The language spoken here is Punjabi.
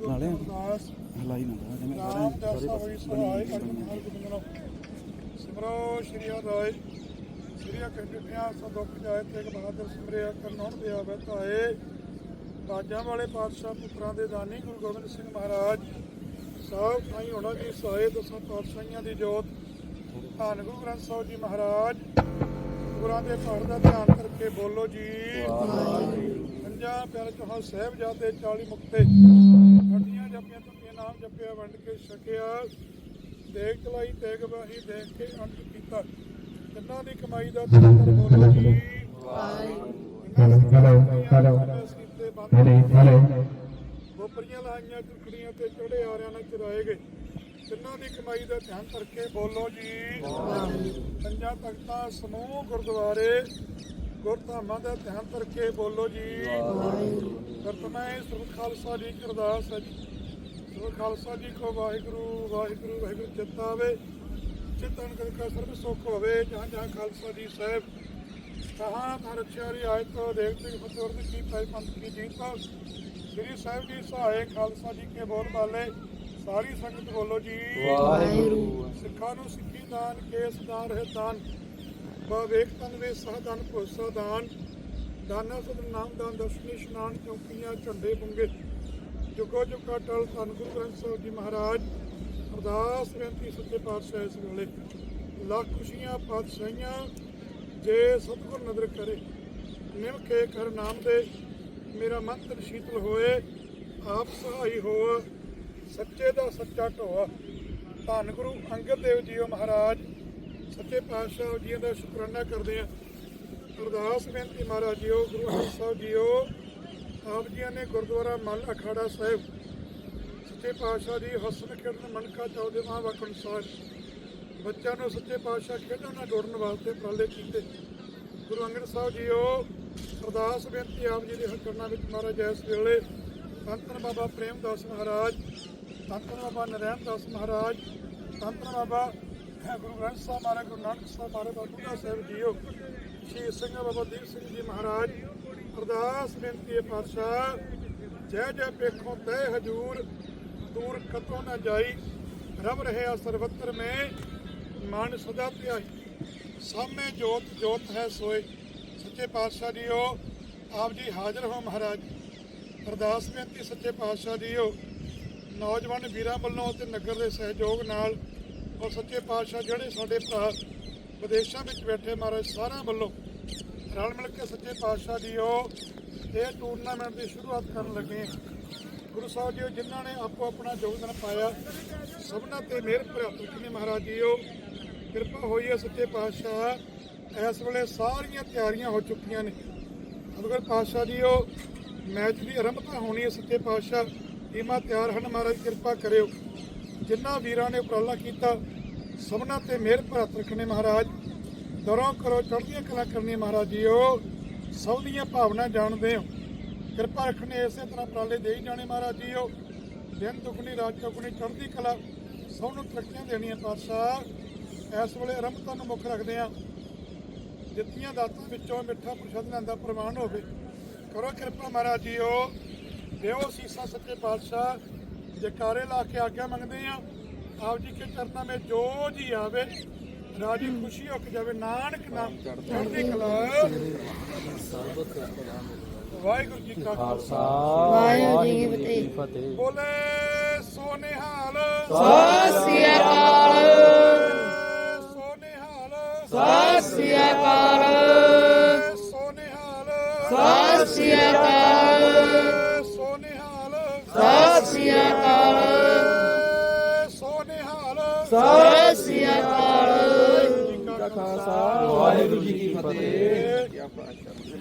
ਨਾਲੇ ਹਲਾਈ ਨਾ ਜਿਵੇਂ ਨਾਮ ਦਾਸਾ ਸਿਮਰੋ ਸ਼੍ਰੀ ਹਰਿ ਸ਼੍ਰੀ ਅਕੰਡਿਆ ਸੋ ਦੁੱਖ ਤੇਗ ਬਹਾਦਰ ਸਿਮਰਿਆ ਕਰਨੋਂ ਦੇ ਆਵੇ ਤਾਏ ਬਾਜਾਂ ਵਾਲੇ ਪਾਤਸ਼ਾਹ ਪੁੱਤਰਾਂ ਦੇ ਦਾਨੀ ਗੁਰੂ ਗੋਬਿੰਦ ਸਿੰਘ ਮਹਾਰਾਜ ਸਾਹਿਬ ਸਾਈਂ ਹੋਣਾ ਜੀ ਸਹਾਇ ਦਸਾਂ ਪਾਤਸ਼ਾਹੀਆਂ ਦੀ ਜੋਤ ਧੰਨ ਗੁਰੂ ਗ੍ਰੰਥ ਸਾਹਿਬ ਜੀ ਮਹਾਰਾਜ ਗੁਰਾਂ ਦੇ ਪਾਠ ਦਾ ਧਿਆਨ ਕਰਕੇ ਬੋਲੋ ਜੀ ਪੰਜਾਂ ਪਿਆਰੇ ਚੋਹਾਂ ਸਾਹਿਬਜ਼ਾਦੇ 40 ਮੁਕਤੇ। ਹੱਡੀਆਂ ਜਪੀਆਂ ਤੁਕੀਆਂ ਨਾਮ ਜਪਿਆ ਵੰਡ ਕੇ ਛਕਿਆ। ਦੇਖ ਚਲਾਈ ਤੇਗ ਬਾਹੀ ਦੇਖ ਕੇ ਅੰਤ ਕੀਤਾ। ਤਿੰਨਾਂ ਦੀ ਕਮਾਈ ਦਾ ਧੰਨਵਾਦ ਬੋਲੋ ਜੀ। Hello hello. Hello hello. ਗੋਪਰੀਆਂ ਲਾਈਆਂ ਟੁਕੜੀਆਂ ਤੇ ਚੜੇ ਆਰਿਆਂ ਨਾਲ ਚਰਾਏ ਗਏ। ਤਿੰਨਾਂ ਦੀ ਕਮਾਈ ਦਾ ਧਿਆਨ ਕਰਕੇ ਬੋਲੋ ਜੀ। ਪੰਜਾਂ ਤਖਤਾਂ ਸਮੂਹ ਗੁਰਦੁਆਰੇ ਗੁਰਧਾਮਾਂ ਦਾ ਧਿਆਨ ਕਰਕੇ ਬੋਲੋ ਜੀ। ਵਰਤਮਾਨ ਸਰਬ ਖਾਲਸਾ ਜੀ ਕੀ ਅਰਦਾਸ ਹੈ ਜੀ। ਸਰਬ ਖਾਲਸਾ ਜੀ ਕੋ ਵਾਹਿਗੁਰੂ ਵਾਹਿਗੁਰੂ ਵਾਹਿਗੁਰੂ ਚਿੱਤ ਆਵੇ ਚਿਤਨ ਕਰਕੇ ਸਰਬ ਸੁਖ ਹੋਵੇ। ਜਹਾਂ ਜਹਾਂ ਖਾਲਸਾ ਜੀ ਸਾਹਿਬ ਕਹਾਂ ਤਾਂ ਰਚਿਆਰੀ ਆਇਤ ਤੇ ਫਤਿਹਵਰਦ ਕੀ ਪਾਈ ਪੰਥ ਕੀ ਜੀਤ। ਸ੍ਰੀ ਸਾਹਿਬ ਜੀ ਸਹਾਇ ਖਾਲਸਾ ਜੀ ਕੇ ਬੋਲ ਬਾਲੇ। ਸਾਰੀ ਸੰਗਤ ਬੋਲੋ ਜੀ। ਵਾਹਿਗੁਰੂ। ਸਿੱਖਾਂ ਨੂੰ ਸਿੱਖੀ ਦਾਨ ਕੇਸ ਦਾਨ ਰਹਿ ਦਾਨ। ਬਵੇਕ ਤਨ ਵੇ ਸਹਦਾਨ ਭੋਸਾ ਦਾਨ। ਦਾਨਾ ਸਦ ਨਾਮ ਦਾਨ ਦਰਸ਼ਨੀ ਇਸ਼ਨਾਨ ਚੌਕੀਆਂ ਝੰਡੇ ਬੁੰਗੇ ਜੁਗੋ ਜੁਗਾ ਟਲ ਧੰਨ ਗੁਰੂ ਗ੍ਰੰਥ ਸਾਹਿਬ ਜੀ ਮਹਾਰਾਜ। ਅਰਦਾਸ ਬੇਨਤੀ ਸੱਚੇ ਪਾਤਸ਼ਾਹ ਇਸ ਵੇਲੇ। ਲੱਖ ਖੁਸ਼ੀਆਂ, ਪਾਤਸ਼ਾਹੀਆਂ, ਜੇ ਸਤਿਗੁਰ ਨਦਰ ਕਰੇ। ਨਿਮ ਕੇ ਕਰ ਨਾਮ ਦੇ। ਮੇਰਾ ਮਨ ਤਨ ਸ਼ੀਤਲ ਹੋਏ। ਆਪ ਸਹਾਈ ਹੋ ਸੱਚੇ ਦਾ ਸੱਚਾ ਢੋਆ ਧੰਨ ਗੁਰੂ ਅੰਗਦ ਦੇਵ ਜੀਓ ਮਹਾਰਾਜ। ਸੱਚੇ ਪਾਤਸ਼ਾਹ ਜੀ ਦਾ ਸ਼ੁਕਰਾਨਾ ਕਰਦੇ ਆ ਅਰਦਾਸ ਬੇਨਤੀ ਮਹਾਰਾਜ ਜੀਓ, ਗੁਰੂ ਅੰਗਦ ਸਾਹਿਬ ਜੀਓ, ਆਪ ਜੀਆਂ ਨੇ ਗੁਰਦੁਆਰਾ ਮੱਲ ਅਖਾੜਾ ਸਾਹਿਬ, ਸੱਚੇ ਪਾਤਸ਼ਾਹ ਦੀ ਹਸਨ ਖੇਡਣ ਮਨਕਾ ਚੌਦੇ ਮਾਹ ਵਕਨ ਸਾਹਿਬ ਬੱਚਿਆਂ ਨੂੰ ਸੱਚੇ ਪਾਤਸ਼ਾਹ ਖੇਡਾਂ ਨਾਲ ਜੋੜਨ ਵਾਸਤੇ ਉਪਰਾਲੇ ਕੀਤੇ। ਗੁਰੂ ਅੰਗਦ ਸਾਹਿਬ ਜੀਓ, ਅਰਦਾਸ ਬੇਨਤੀ ਆਪ ਜੀ ਦੇ ਹੱਥਾਂ ਵਿੱਚ ਮਹਾਰਾਜ ਇਸ ਵੇਲੇ ਸੰਤਨ ਬਾਬਾ ਪ੍ਰੇਮਦਾਸ ਮਹਾਰਾਜ ਧੰਨ ਬਾਬਾ ਨਰੈਣ ਦਾਸ ਮਹਾਰਾਜ ਸੰਤਨ ਬਾਬਾ ਗੁਰੂ ਗ੍ਰੰਥ ਸਾਹਿਬ ਮਹਾਰਾਜ, ਗੁਰੂ ਨਾਨਕ ਸਾਹਿਬ ਮਹਾਰਾਜ, ਬਾਬਾ ਬੁੱਢਾ ਸਾਹਿਬ ਜੀਓ। ਸ਼ਹੀਦ ਸਿੰਘ ਬਾਬਾ ਦੀਪ ਸਿੰਘ ਜੀ ਮਹਾਰਾਜ, ਅਰਦਾਸ ਬੇਨਤੀ ਹੈ ਪਾਤਸ਼ਾਹ, ਜੈ ਜੈ ਪੇਖੋਂ ਤੈ ਹਜੂਰ, ਦੂਰ ਕਤੋਂ ਨਾ ਜਾਈ ਰਬ ਰਹਿਆ ਸਰਵਤਰ ਮੇ, ਮਨ ਸਦਾ ਧਿਆਈ। ਸਾਹਮਣੇ ਜੋਤ ਜੋਤ ਹੈ ਸੋਏ। ਸੱਚੇ ਪਾਤਸ਼ਾਹ ਜੀਓ, ਆਪ ਜੀ ਹਾਜ਼ਰ ਹੋ ਮਹਾਰਾਜ। ਅਰਦਾਸ ਬੇਨਤੀ ਸੱਚੇ ਪਾਤਸ਼ਾਹ ਜੀਓ। ਨੌਜਵਾਨ ਵੀਰਾਂ ਵੱਲੋਂ ਤੇ ਨਗਰ ਦੇ ਸਹਿਯੋਗ ਨਾਲ ਔਰ ਸੱਚੇ ਪਾਤਸ਼ਾਹ ਜਿਹੜੇ ਸਾਡੇ ਭਰਾ ਵਿਦੇਸ਼ਾਂ ਵਿੱਚ ਬੈਠੇ ਮਹਾਰਾਜ, ਸਾਰਿਆਂ ਵੱਲੋਂ ਰਲ ਮਿਲ ਕੇ ਸੱਚੇ ਪਾਤਸ਼ਾਹ ਜੀ ਉਹ ਇਹ ਟੂਰਨਾਮੈਂਟ ਦੀ ਸ਼ੁਰੂਆਤ ਕਰਨ ਲੱਗੇ ਹਾਂ ਗੁਰੂ ਸਾਹਿਬ ਜੀ ਜਿਨ੍ਹਾਂ ਨੇ ਆਪੋ ਆਪਣਾ ਯੋਗਦਾਨ ਪਾਇਆ, ਸਭਨਾਂ ਤੇ ਮਿਹਰ ਭਰਿਆ ਤੁਲਕੀ ਮਹਾਰਾਜ ਜੀ, ਉਹ ਕਿਰਪਾ ਹੋਈ ਹੈ ਸੱਚੇ ਪਾਤਸ਼ਾਹ। ਇਸ ਵੇਲੇ ਸਾਰੀਆਂ ਤਿਆਰੀਆਂ ਹੋ ਚੁੱਕੀਆਂ ਨੇ। ਅਗਰ ਪਾਤਸ਼ਾਹ ਜੀ, ਉਹ ਮੈਚ ਦੀ ਆਰੰਭਤਾ ਹੋਣੀ ਹੈ, ਸੱਚੇ ਪਾਤਸ਼ਾਹ ਟੀਮਾਂ ਤਿਆਰ ਹਨ ਮਹਾਰਾਜ, ਕਿਰਪਾ ਕਰਿਓ। ਜਿਨ੍ਹਾਂ ਵੀਰਾਂ ਨੇ ਉਪਰਾਲਾ ਕੀਤਾ, ਸਭਨਾਂ ਤੇ ਮਿਹਰ ਭਰਤ ਰੱਖਣੇ ਮਹਾਰਾਜ। ਦਰੋਂ ਕਰੋ ਚੜ੍ਹਦੀਆਂ ਕਲਾ ਕਰਨੀ ਮਹਾਰਾਜ ਜੀਓ, ਸਭ ਦੀਆਂ ਭਾਵਨਾ ਜਾਣਦੇ ਹੋ। ਕਿਰਪਾ ਰੱਖਣੇ ਇਸੇ ਤਰ੍ਹਾਂ ਉਪਰਾਲੇ ਦੇ ਹੀ ਜਾਣੇ ਮਹਾਰਾਜ ਜੀਓ। ਦਿਨ ਦੁਗਣੀ, ਰਾਤ ਚੌਗਣੀ, ਚੜ੍ਹਦੀ ਕਲਾ, ਸਭ ਨੂੰ ਤਰੱਕੀਆਂ ਦੇਣੀਆਂ ਪਾਤਸ਼ਾਹ। ਇਸ ਵੇਲੇ ਆਰੰਭਤਾ ਨੂੰ ਮੁੱਖ ਰੱਖਦੇ ਆ ਦਿੱਤੀਆਂ ਦਾਤਾਂ ਵਿੱਚੋਂ ਮਿੱਠਾ ਪ੍ਰਸ਼ਾਦ ਲੈਣ ਦਾ ਪ੍ਰਮਾਣ ਹੋਵੇ। ਕਰੋ ਕਿਰਪਾ ਮਹਾਰਾਜ ਜੀਓ। ਦਿਓ ਸੀਸਾ ਸੱਚੇ ਪਾਤਸ਼ਾਹ। ਜਕਾਰੇ ਲਾ ਕੇ ਆਗਿਆ ਮੰਗਦੇ ਆ ਆਪ ਜੀ ਕੇ ਚਰਨਾਂ ਵਿੱਚ ਜੋ ਜੀ ਆਵੇ ਰਾਜੀ ਖੁਸ਼ੀ ਹੋ ਕੇ ਜਾਵੇ ਨਾਨਕ ਨਾਮ ਚੜ੍ਹਦੀ ਕਲਾ। ਵਾਹਿਗੁਰੂ ਜੀ ਕਾ ਖਾਲਸਾ। ਵਾਹਿਗੁਰੂ ਜੀ ਕੀ ਫਤਿਹ। ਫਤਿਹ ਬੋਲੇ ਸੋਨੇਹਾਲ। ਸਤਿ ਸ੍ਰੀ ਅਕਾਲ। ਸੋਨੇਹਾਲ। ਸਤਿ ਸ੍ਰੀ ਅਕਾਲ। ਸਤਿ ਸ੍ਰੀ ਅਕਾਲ। ਵਾਹਿਗੁਰੂ ਜੀ ਕੀ ਫਤਿਹ।